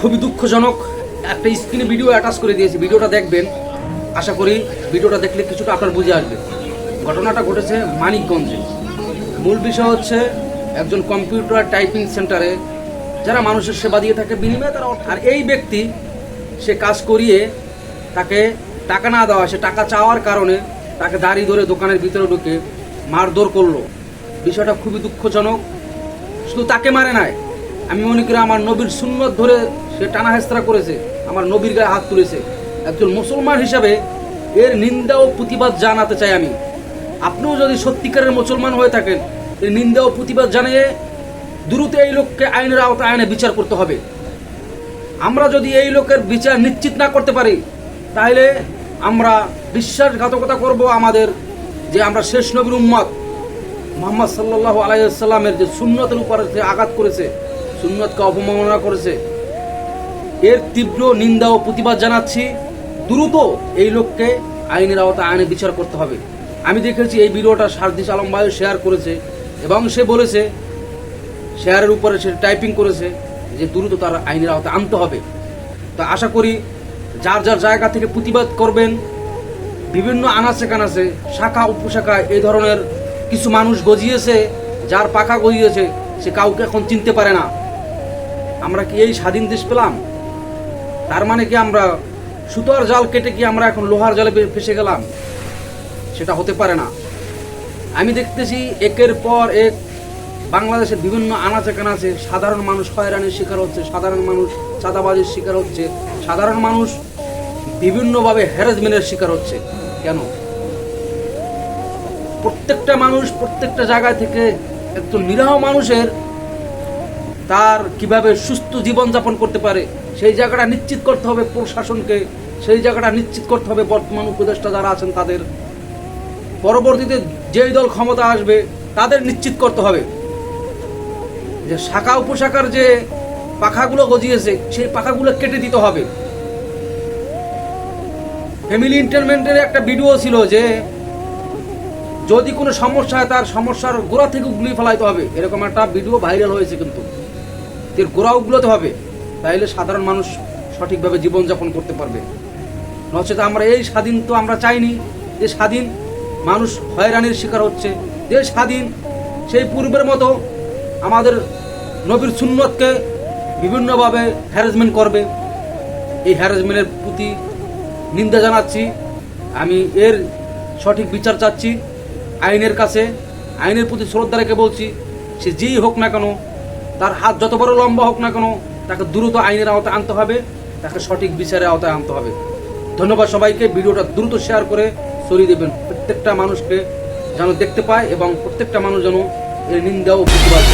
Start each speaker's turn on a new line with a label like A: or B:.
A: খুবই দুঃখজনক একটা স্ক্রিনে ভিডিও অ্যাটাচ করে দিয়েছি। ভিডিওটা দেখবেন। আশা করি ভিডিওটা দেখলে কিছুটা আপনার বুঝে আসবে। ঘটনাটা ঘটেছে মানিকগঞ্জে। মূল বিষয় হচ্ছে একজন কম্পিউটার টাইপিং সেন্টারে যারা মানুষের সেবা দিয়ে থাকে, বিনিময়ে তারা আর এই ব্যক্তি, সে কাজ করিয়ে তাকে টাকা না দেওয়া, সে টাকা চাওয়ার কারণে তাকে দাড়ি ধরে দোকানের ভিতরে ঢুকে মারধর করল। বিষয়টা খুবই দুঃখজনক। শুধু তাকে মারে নাই আমি মনে করি আমার নবীর সুন্নত ধরে সে টানা হেস্তারা করেছে, আমার নবীর গায়ে হাত তুলেছে। একজন মুসলমান হিসাবে এর নিন্দা ও প্রতিবাদ জানাতে চাই আমি। আপনিও যদি সত্যিকারের মুসলমান হয়ে থাকেন, এর নিন্দা ও প্রতিবাদ জানিয়ে দ্রুত এই লোককে আইনের আওতায় আইনে বিচার করতে হবে। আমরা যদি এই লোকের বিচার নিশ্চিত না করতে পারি, তাহলে আমরা বিশ্বাসঘাতকতা করব আমাদের যে আমরা শেষ নবীর উম্মত। মোহাম্মদ সাল্লাহ আলাইসাল্লামের যে সুন্নতের উপরে আঘাত করেছে সুন্নতকে অবমাননা করেছে। এর তীব্র নিন্দা ও প্রতিবাদ জানাচ্ছি। দ্রুত এই লোককে আইনের আওতায় আইনে বিচার করতে হবে। আমি দেখেছি এই ভিডিওটা সারদিস আলম ভাই শেয়ার করেছে এবং সে বলেছে, শেয়ারের উপরে সে টাইপিং করেছে যে দ্রুত তার আইনের আওতায় আনতে হবে। তো আশা করি যার যার জায়গা থেকে প্রতিবাদ করবেন, বিভিন্ন আনাচে কানাচে, শাখা উপশাখা এই ধরনের কিছু মানুষ গজিয়েছে, যার পাখা গজিয়েছে, সে কাউকে এখন চিনতে পারে না। আমরা কি এই স্বাধীন দেশ পেলাম? তার মানে কি আমরা সুতোর জাল কেটে কি আমরা এখন লোহার জালে ফেসে গেলাম? সেটা হতে পারে না। আমি দেখতেছি একের পর এক বাংলাদেশের বিভিন্ন আনাচে কানাচে সাধারণ মানুষ হয়রানির শিকার হচ্ছে, সাধারণ মানুষ চাঁদাবাজির শিকার হচ্ছে, সাধারণ মানুষ বিভিন্নভাবে হ্যারাসমেন্টের শিকার হচ্ছে। কেন? প্রত্যেকটা মানুষ প্রত্যেকটা জায়গা থেকে একজন নিরাহ মানুষের তার কীভাবে সুস্থ জীবনযাপন করতে পারে, সেই জায়গাটা নিশ্চিত করতে হবে প্রশাসনকে, সেই জায়গাটা নিশ্চিত করতে হবে বর্তমান উপদেষ্টা যারা আছেন তাদের। পরবর্তীতে যেই দল ক্ষমতা আসবে, তাদের নিশ্চিত করতে হবে। যে শাখা উপশাখার যে পাখাগুলো গজিয়েছে, সেই পাখাগুলো কেটে দিতে হবে। ফ্যামিলি ইন্টারমেন্টের একটা ভিডিও ছিল যে, যদি কোনো সমস্যা হয় তার সমস্যার গোড়া থেকে উগলিয়ে ফেলাইতে হবে। এরকম একটা ভিডিও ভাইরাল হয়েছে কিন্তু। এর গোড়া উগলোতে হবে, তাইলে সাধারণ মানুষ সঠিকভাবে জীবনযাপন করতে পারবে। নচেত আমরা এই স্বাধীন তো আমরা চাইনি, যে স্বাধীন মানুষ হয়রানির শিকার হচ্ছে, যে স্বাধীন সেই পূর্বের মতো আমাদের নবীর সুন্নতকে বিভিন্নভাবে হ্যারাসমেন্ট করবে। এই হ্যারাসমেন্টের প্রতি নিন্দা জানাচ্ছি। আমি এর সঠিক বিচার চাচ্ছি। আইনের কাছে, আইনের প্রতি শ্রদ্ধা রেখে বলছি, সে যেই হোক না কেন তার হাত যত বড় লম্বা হোক না কেন, তাকে দ্রুত আইনের আওতায় আনতে হবে, তাকে সঠিক বিচারের আওতায় আনতে হবে। ধন্যবাদ সবাইকে, ভিডিওটা দ্রুত শেয়ার করে সরিয়ে দেবেন। প্রত্যেকটা মানুষকে যেন দেখতে পায় এবং প্রত্যেকটা মানুষ যেন এর নিন্দা ও প্রতিবাদ